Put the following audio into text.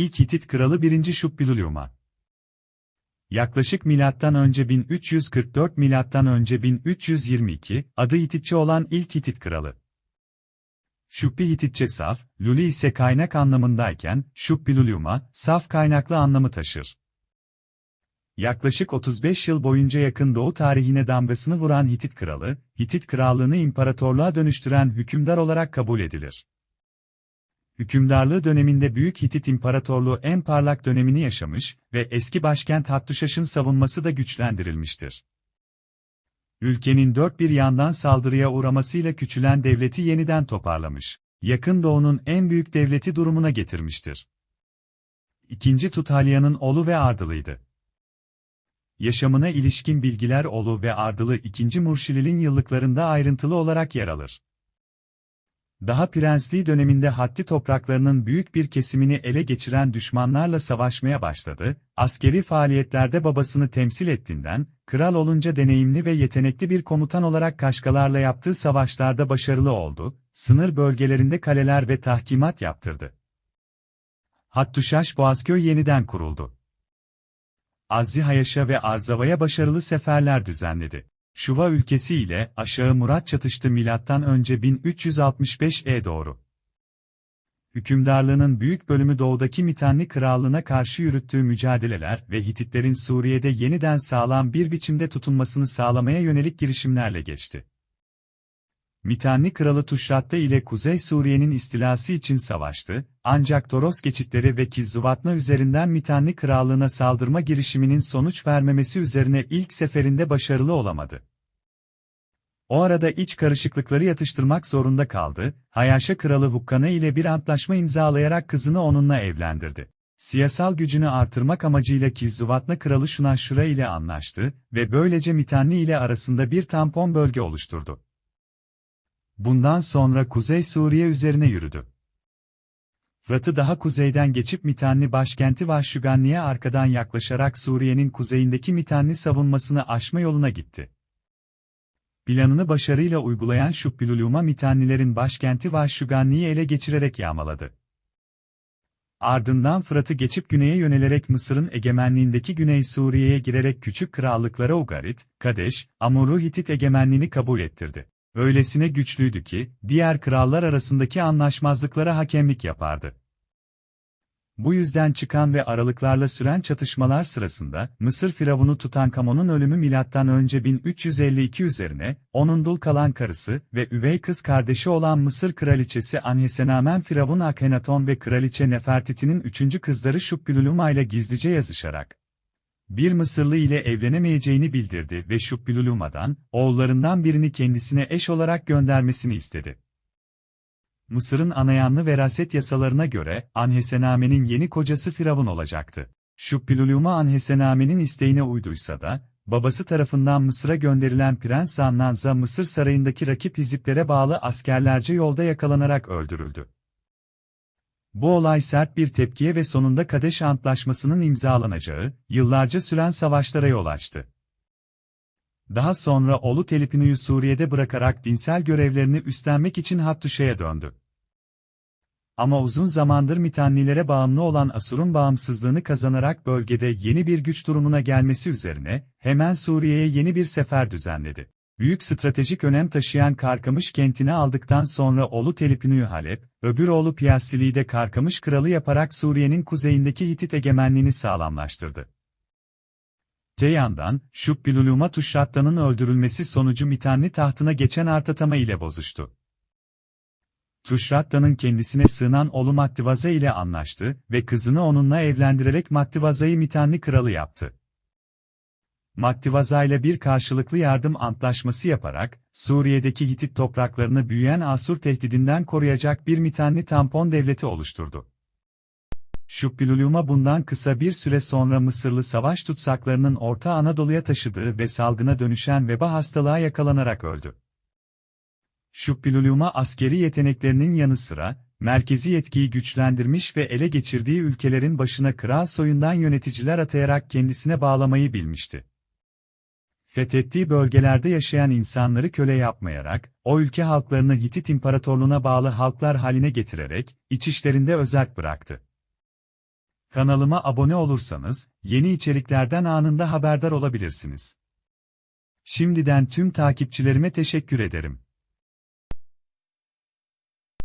ilk Hitit kralı 1. Şuppiluliuma. Yaklaşık milattan önce 1344 milattan önce 1322 adı Hititçe olan ilk Hitit kralı. Şuppi Hititçe saf, Luli ise kaynak anlamındayken, Şuppiluliuma, saf kaynaklı anlamı taşır. Yaklaşık 35 yıl boyunca yakın doğu tarihine damgasını vuran Hitit kralı, Hitit krallığını imparatorluğa dönüştüren hükümdar olarak kabul edilir. Hükümdarlığı döneminde Büyük Hitit İmparatorluğu en parlak dönemini yaşamış ve eski başkent Hattuşaş'ın savunması da güçlendirilmiştir. Ülkenin dört bir yandan saldırıya uğramasıyla küçülen devleti yeniden toparlamış, yakın doğunun en büyük devleti durumuna getirmiştir. İkinci Tutalya'nın oğlu ve ardılıydı. Yaşamına ilişkin bilgiler oğlu ve ardılı 2. Murşilil'in yıllıklarında ayrıntılı olarak yer alır. Daha prensliği döneminde Hatti topraklarının büyük bir kesimini ele geçiren düşmanlarla savaşmaya başladı, askeri faaliyetlerde babasını temsil ettiğinden, kral olunca deneyimli ve yetenekli bir komutan olarak Kaşkalarla yaptığı savaşlarda başarılı oldu, sınır bölgelerinde kaleler ve tahkimat yaptırdı. Hattuşaş Boğazköy yeniden kuruldu. Azzi Hayaş'a ve Arzava'ya başarılı seferler düzenledi. Şuva ülkesi ile Aşağı Murat çatıştı milattan önce 1365 e doğru. Hükümdarlığının büyük bölümü doğudaki Mitanni Krallığına karşı yürüttüğü mücadeleler ve Hititlerin Suriye'de yeniden sağlam bir biçimde tutunmasını sağlamaya yönelik girişimlerle geçti. Mitanni Kralı Tuşratta ile Kuzey Suriye'nin istilası için savaştı, ancak Toros geçitleri ve Kizzuvatna üzerinden Mitanni Krallığına saldırma girişiminin sonuç vermemesi üzerine ilk seferinde başarılı olamadı. O arada iç karışıklıkları yatıştırmak zorunda kaldı, Hayaşa Kralı Hukkana ile bir antlaşma imzalayarak kızını onunla evlendirdi. Siyasal gücünü artırmak amacıyla Kizzuvatna Kralı Şunaşşura ile anlaştı ve böylece Mitanni ile arasında bir tampon bölge oluşturdu. Bundan sonra Kuzey Suriye üzerine yürüdü. Fırat'ı daha kuzeyden geçip Mitanni başkenti Vahşuganni'ye arkadan yaklaşarak Suriye'nin kuzeyindeki Mitanni savunmasını aşma yoluna gitti. Planını başarıyla uygulayan Şubbiluluma Mitannilerin başkenti Vahşuganni'yi ele geçirerek yağmaladı. Ardından Fırat'ı geçip güneye yönelerek Mısır'ın egemenliğindeki Güney Suriye'ye girerek küçük krallıklara Ugarit, Kadeş, Amurru Hitit egemenliğini kabul ettirdi. Öylesine güçlüydü ki, diğer krallar arasındaki anlaşmazlıklara hakemlik yapardı. Bu yüzden çıkan ve aralıklarla süren çatışmalar sırasında, Mısır Firavunu Tutankamon'un ölümü milattan önce 1352 üzerine, onun dul kalan karısı ve üvey kız kardeşi olan Mısır kraliçesi Anhesenamen Firavun Akhenaton ve kraliçe Nefertiti'nin üçüncü kızları Şubbiluluma ile gizlice yazışarak, bir Mısırlı ile evlenemeyeceğini bildirdi ve Şubbiluluma'dan, oğullarından birini kendisine eş olarak göndermesini istedi. Mısır'ın anayanlı veraset yasalarına göre, Anhesename'nin yeni kocası Firavun olacaktı. Şubbiluluma Anhesename'nin isteğine uyduysa da, babası tarafından Mısır'a gönderilen Prens Zannanza Mısır sarayındaki rakip hiziplere bağlı askerlerce yolda yakalanarak öldürüldü. Bu olay sert bir tepkiye ve sonunda Kadeş Antlaşması'nın imzalanacağı, yıllarca süren savaşlara yol açtı. Daha sonra oğlu Telipinu'yu Suriye'de bırakarak dinsel görevlerini üstlenmek için Hattuşa'ya döndü. Ama uzun zamandır Mitannilere bağımlı olan Asur'un bağımsızlığını kazanarak bölgede yeni bir güç durumuna gelmesi üzerine, hemen Suriye'ye yeni bir sefer düzenledi. Büyük stratejik önem taşıyan Karkamış kentini aldıktan sonra oğlu Telipinu'yu Halep, öbür oğlu Piyasili'yi de Karkamış kralı yaparak Suriye'nin kuzeyindeki Hitit egemenliğini sağlamlaştırdı. Te yandan, Şubbiluluma Tuşratta'nın öldürülmesi sonucu Mitanni tahtına geçen Artatama ile bozuştu. Tuşratta'nın kendisine sığınan oğlu Mattivaza ile anlaştı ve kızını onunla evlendirerek Mattivaza'yı Mitanni kralı yaptı. Mattivaza ile bir karşılıklı yardım antlaşması yaparak, Suriye'deki Hitit topraklarını büyüyen Asur tehdidinden koruyacak bir Mitanni tampon devleti oluşturdu. Şubbiluluma bundan kısa bir süre sonra Mısırlı savaş tutsaklarının Orta Anadolu'ya taşıdığı ve salgına dönüşen veba hastalığa yakalanarak öldü. Şubbiluluma askeri yeteneklerinin yanı sıra, merkezi yetkiyi güçlendirmiş ve ele geçirdiği ülkelerin başına kral soyundan yöneticiler atayarak kendisine bağlamayı bilmişti. Fethettiği bölgelerde yaşayan insanları köle yapmayarak, o ülke halklarını Hitit İmparatorluğuna bağlı halklar haline getirerek, iç işlerinde özerk bıraktı. Kanalıma abone olursanız, yeni içeriklerden anında haberdar olabilirsiniz. Şimdiden tüm takipçilerime teşekkür ederim.